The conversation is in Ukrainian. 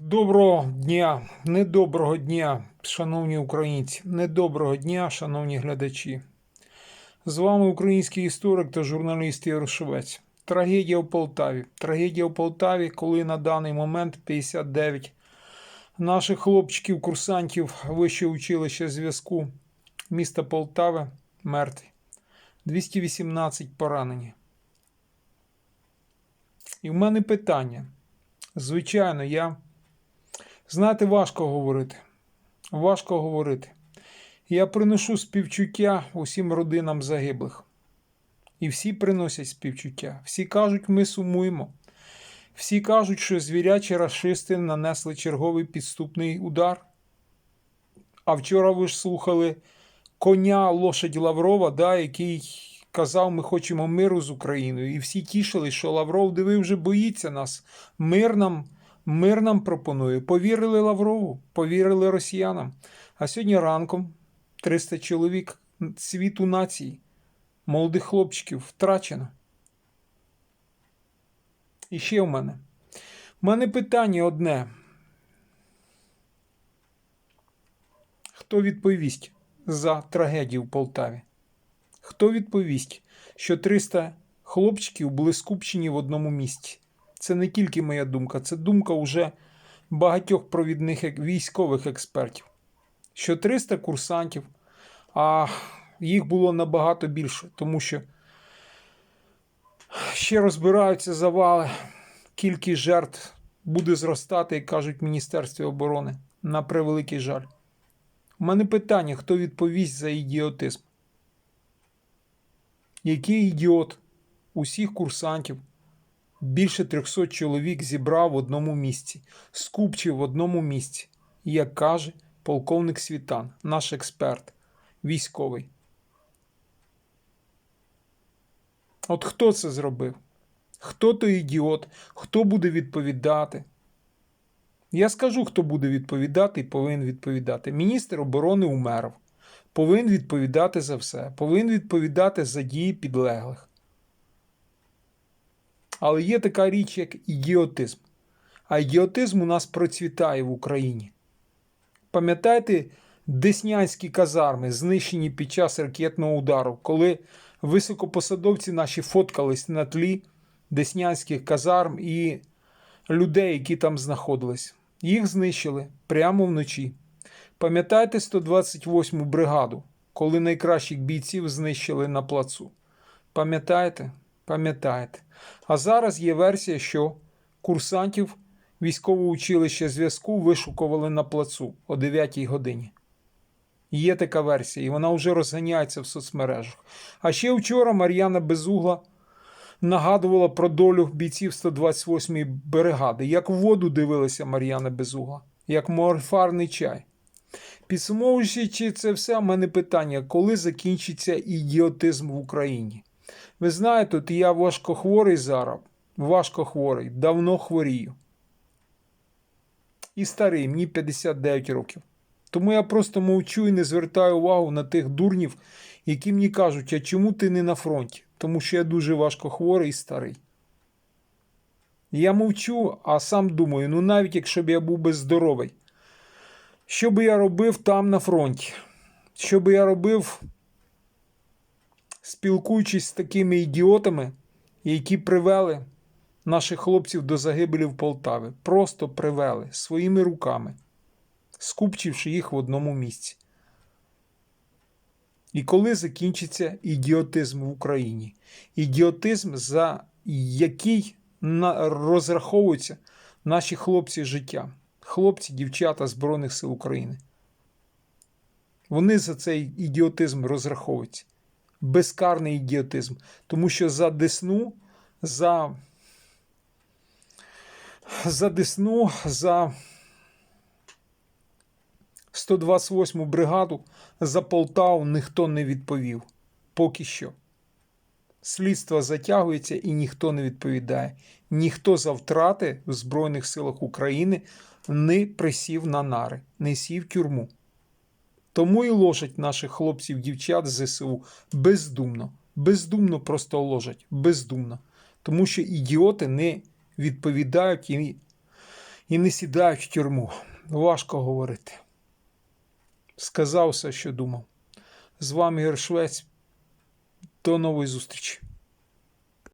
Доброго дня, недоброго дня, шановні українці, недоброго дня, шановні глядачі. З вами український історик та журналіст Ігор Швець. Трагедія в Полтаві. Трагедія в Полтаві, коли на даний момент 59 наших хлопчиків, курсантів Вищого училища зв'язку міста Полтави мертві. 218 поранені. І в мене питання. Звичайно, я. Знаєте, важко говорити. Важко говорити. Я приношу співчуття усім родинам загиблих. І всі приносять співчуття. Всі кажуть, ми сумуємо. Всі кажуть, що звірячі рашисти нанесли черговий підступний удар. А вчора ви ж слухали коня лошадь Лаврова, да, який казав, ми хочемо миру з Україною. І всі тішили, що Лавров диви вже боїться нас. Мир нам, мир нам пропонує. Повірили Лаврову, повірили росіянам. А сьогодні ранком 300 чоловік світу нації, молодих хлопчиків втрачено. І ще в мене. У мене питання одне. Хто відповість за трагедію в Полтаві? Хто відповість, що 300 хлопчиків були скупчені в одному місці? Це не тільки моя думка, це думка уже багатьох провідних військових експертів. Що 300 курсантів, а їх було набагато більше, тому що ще розбираються завали, кількість жертв буде зростати, як кажуть Міністерстві оборони, на превеликий жаль. У мене питання: хто відповість за ідіотизм? Який ідіот усіх курсантів більше 300 чоловік зібрав в одному місці, скупчив в одному місці, як каже полковник Світан, наш експерт, військовий. От хто це зробив? Хто той ідіот? Хто буде відповідати? Я скажу, хто буде відповідати і повинен відповідати. Міністр оборони Умеров повинен відповідати за все, повинен відповідати за дії підлеглих. Але є така річ, як ідіотизм. А ідіотизм у нас процвітає в Україні. Пам'ятаєте деснянські казарми, знищені під час ракетного удару, коли високопосадовці наші фоткались на тлі деснянських казарм і людей, які там знаходились. Їх знищили прямо вночі. Пам'ятаєте 128-му бригаду, коли найкращих бійців знищили на плацу? Пам'ятаєте? Пам'ятаєте. А зараз є версія, що курсантів військового училища зв'язку вишукували на плацу о 9 годині. Є така версія, і вона вже розганяється в соцмережах. А ще вчора Мар'яна Безугла нагадувала про долю бійців 128-ї бригади. Як в воду дивилася Мар'яна Безугла, як морфарний чай. Підсумовуючи це все, в мене питання: коли закінчиться ідіотизм в Україні? Ви знаєте, от я важко хворий зараз, важко хворий, давно хворію. І старий, мені 59 років. Тому я просто мовчу і не звертаю увагу на тих дурнів, які мені кажуть, а чому ти не на фронті? Тому що я дуже важко хворий і старий. Я мовчу, а сам думаю, ну навіть якщо б я був би здоровий, що би я робив там на фронті? Що би я робив, спілкуючись з такими ідіотами, які привели наших хлопців до загибелі в Полтаві? Просто привели своїми руками, скупчивши їх в одному місці. І коли закінчиться ідіотизм в Україні? Ідіотизм, за який розраховуються наші хлопці життя, хлопці, дівчата Збройних сил України. Вони за цей ідіотизм розраховуються. Безкарний ідіотизм. Тому що за Десну, за, за Десну, за 128 бригаду за Полтаву ніхто не відповів. Поки що. Слідство затягується і ніхто не відповідає. Ніхто за втрати в Збройних силах України не присів на нари, не сів тюрму. Тому і ложать наших хлопців, дівчат з ЗСУ бездумно, бездумно просто ложать, бездумно. Тому що ідіоти не відповідають і, і не сідають в тюрму. Важко говорити. Сказав все, що думав. З вами Ігор Швець. До нової зустрічі.